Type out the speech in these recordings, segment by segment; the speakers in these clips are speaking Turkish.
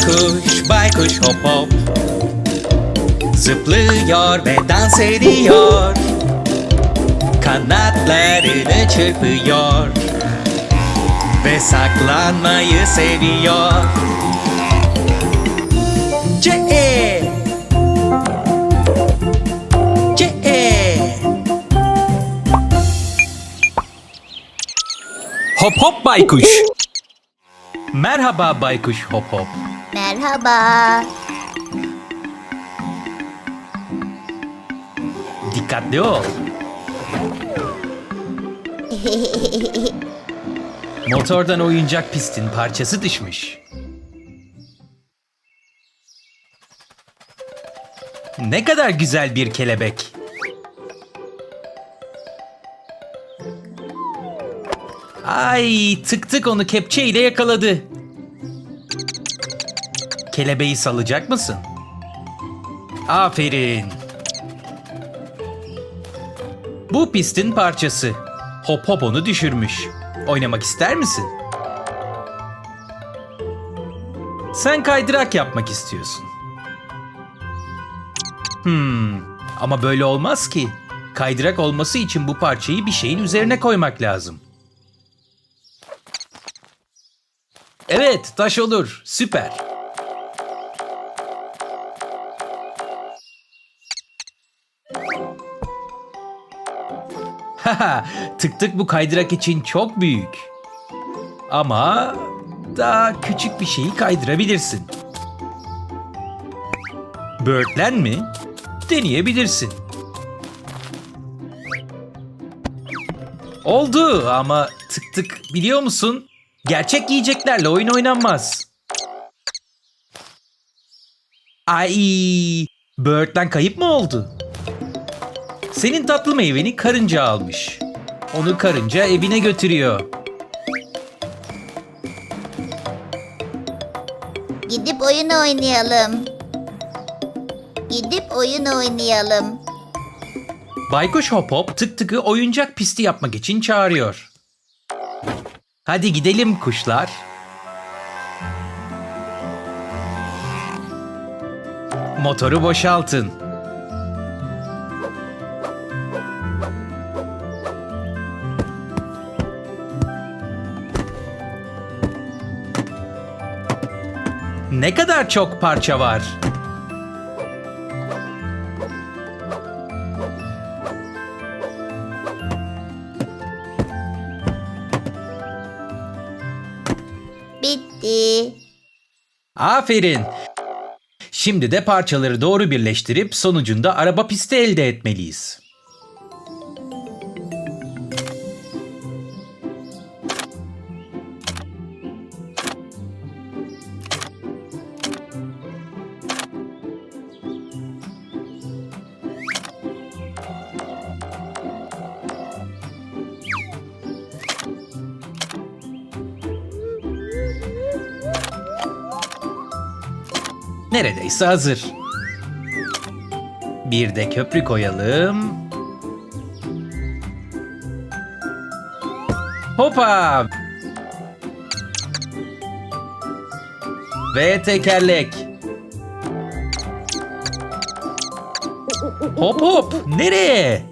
Baykuş, baykuş hop hop. Zıplıyor ve dans ediyor. Kanatlarını çırpıyor. Ve saklanmayı seviyor. C-E C-E Hop hop baykuş. Merhaba baykuş hop hop Merhaba. Dikkatli ol. Motordan oyuncak pistin parçası düşmüş. Ne kadar güzel bir kelebek. Ay tık tık onu kepçe ile yakaladı. Kelebeği salacak mısın? Aferin. Bu pistin parçası. Hop hop onu düşürmüş. Oynamak ister misin? Sen kaydırak yapmak istiyorsun. Hmm, ama böyle olmaz ki. Kaydırak olması için bu parçayı bir şeyin üzerine koymak lazım. Evet, taş olur. Süper. tık tık bu kaydırak için çok büyük. Ama daha küçük bir şeyi kaydırabilirsin. Böğürtlen mi? Deneyebilirsin. Oldu ama tık tık biliyor musun? Gerçek yiyeceklerle oyun oynanmaz. Ay, böğürtlen kayıp mı oldu? Senin tatlı meyveni karınca almış. Onu karınca evine götürüyor. Gidip oyun oynayalım. Gidip oyun oynayalım. Baykuş Hop Hop tık tıkı oyuncak pisti yapmak için çağırıyor. Hadi gidelim kuşlar. Motoru boşaltın. Ne kadar çok parça var. Bitti. Aferin. Şimdi de parçaları doğru birleştirip sonucunda araba pisti elde etmeliyiz. Neredeyse hazır. Bir de köprü koyalım. Hopa! Ve tekerlek. Hop hop! Nereye?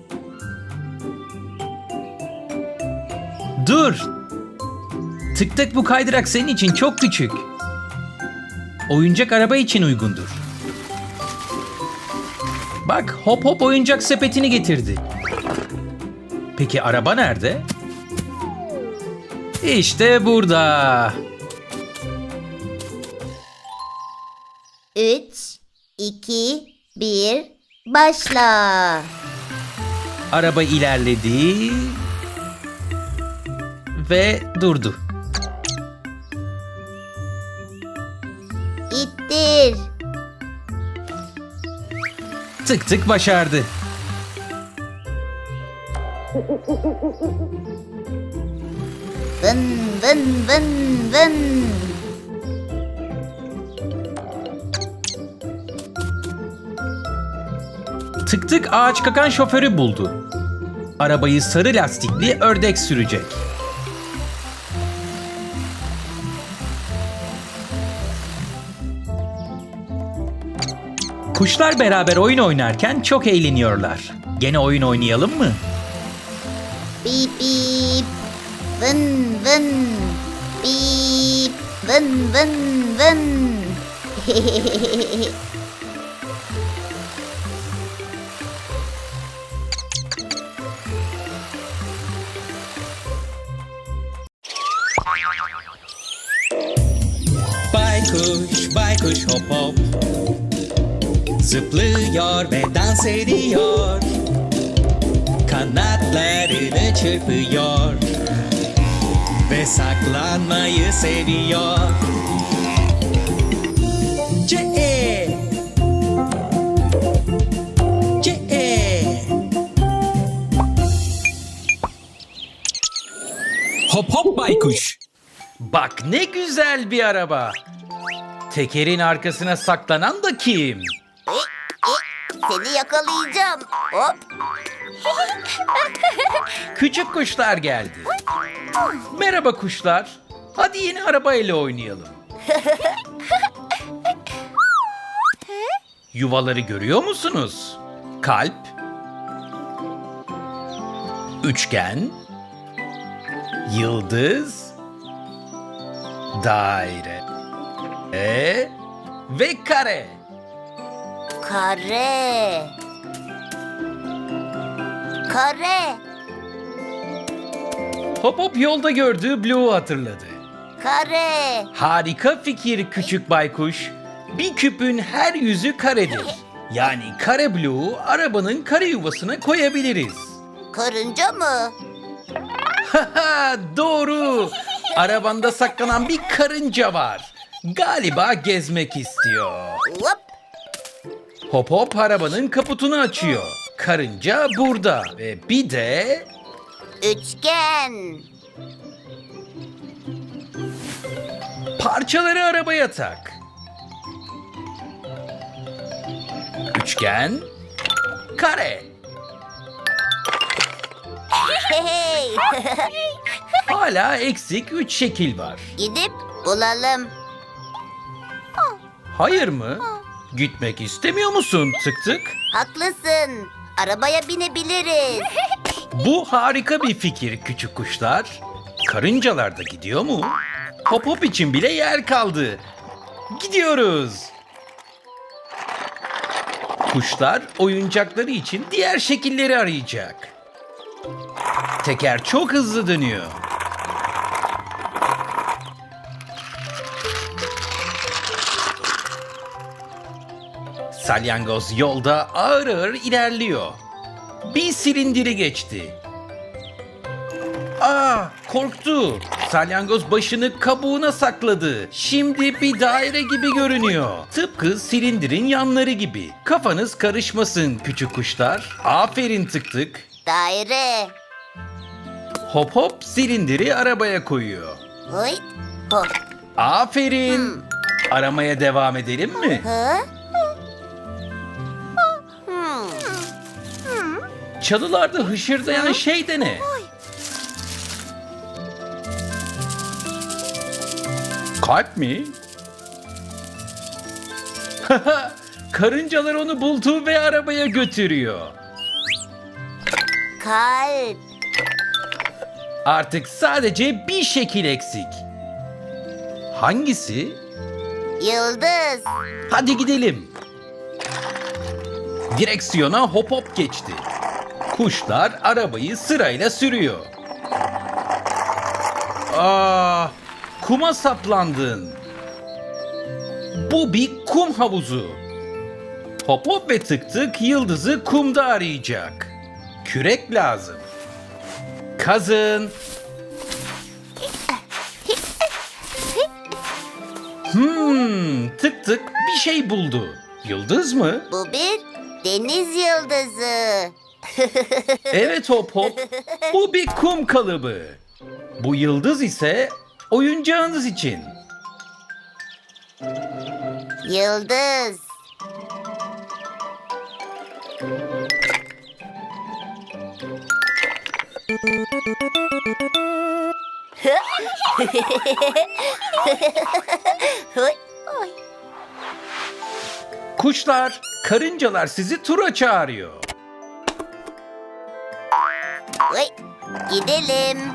Dur! Tık tık bu kaydırak senin için çok küçük. Oyuncak araba için uygundur. Bak hop hop oyuncak sepetini getirdi. Peki araba nerede? İşte burada. Üç, iki, bir, başla. Araba ilerledi ve durdu. İttir. Tık tık başardı. Vın vın vın vın. Tık tık ağaç kakan şoförü buldu. Arabayı sarı lastikli ördek sürecek. Kuşlar beraber oyun oynarken çok eğleniyorlar. Gene oyun oynayalım mı? Bip bip. Vın vın. Bip. Vın vın vın. Baykuş, baykuş hop hop Zıplıyor ve dans ediyor. Kanatlarını çırpıyor Ve saklanmayı seviyor. C-E C-E Hop hop baykuş. Bak ne güzel bir araba. Tekerin arkasına saklanan da kim? Seni yakalayacağım. Hop. Küçük kuşlar geldi. Merhaba kuşlar. Hadi yeni arabayla oynayalım. Yuvaları görüyor musunuz? Kalp, üçgen, yıldız, daire e, ve kare. Kare. Kare. Hop hop yolda gördüğü Blue'u hatırladı. Kare. Harika fikir küçük baykuş. Bir küpün her yüzü karedir. Yani kare bloğu arabanın kare yuvasına koyabiliriz. Karınca mı? Haha doğru. Arabanda saklanan bir karınca var. Galiba gezmek istiyor. Hop. Hop hop arabanın kaputunu açıyor. Karınca burada ve bir de Üçgen. parçaları arabaya tak. Üçgen, kare. Hey hey. Hala eksik üç şekil var. Gidip bulalım. Hayır mı? Gitmek istemiyor musun tık tık? Haklısın. Arabaya binebiliriz. Bu harika bir fikir küçük kuşlar. Karıncalar da gidiyor mu? Hop hop için bile yer kaldı. Gidiyoruz. Kuşlar oyuncakları için diğer şekilleri arayacak. Teker çok hızlı dönüyor. Salyangoz yolda ağır ağır ilerliyor. Bir silindiri geçti. Aa, korktu. Salyangoz başını kabuğuna sakladı. Şimdi bir daire gibi görünüyor. Tıpkı silindirin yanları gibi. Kafanız karışmasın küçük kuşlar. Aferin tık tık. Daire. Hop hop silindiri arabaya koyuyor. Hoy. Hop. Aferin. Aramaya devam edelim mi? Hı? Çalılarda hışırdayan şey de ne? Kalp mi? Karıncalar onu buldu ve arabaya götürüyor. Kalp. Artık sadece bir şekil eksik. Hangisi? Yıldız. Hadi gidelim. Direksiyona hop hop geçti. Kuşlar arabayı sırayla sürüyor. Aa, kuma saplandın. Bu bir kum havuzu. Hop ve tık tık yıldızı kumda arayacak. Kürek lazım. Kazın. Hmm, tık tık bir şey buldu. Yıldız mı? Bu bir deniz yıldızı. Evet hop hop. Bu bir kum kalıbı. Bu yıldız ise oyuncağınız için. Yıldız. Kuşlar, karıncalar sizi tura çağırıyor. Oy, gidelim.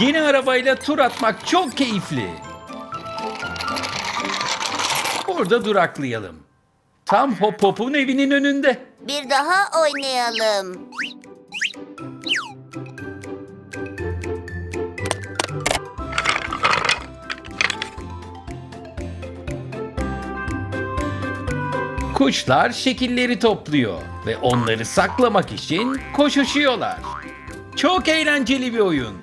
Yeni arabayla tur atmak çok keyifli. Orada duraklayalım. Tam Hop Hop'un evinin önünde. Bir daha oynayalım. Kuşlar şekilleri topluyor ve onları saklamak için koşuşuyorlar. Çok eğlenceli bir oyun.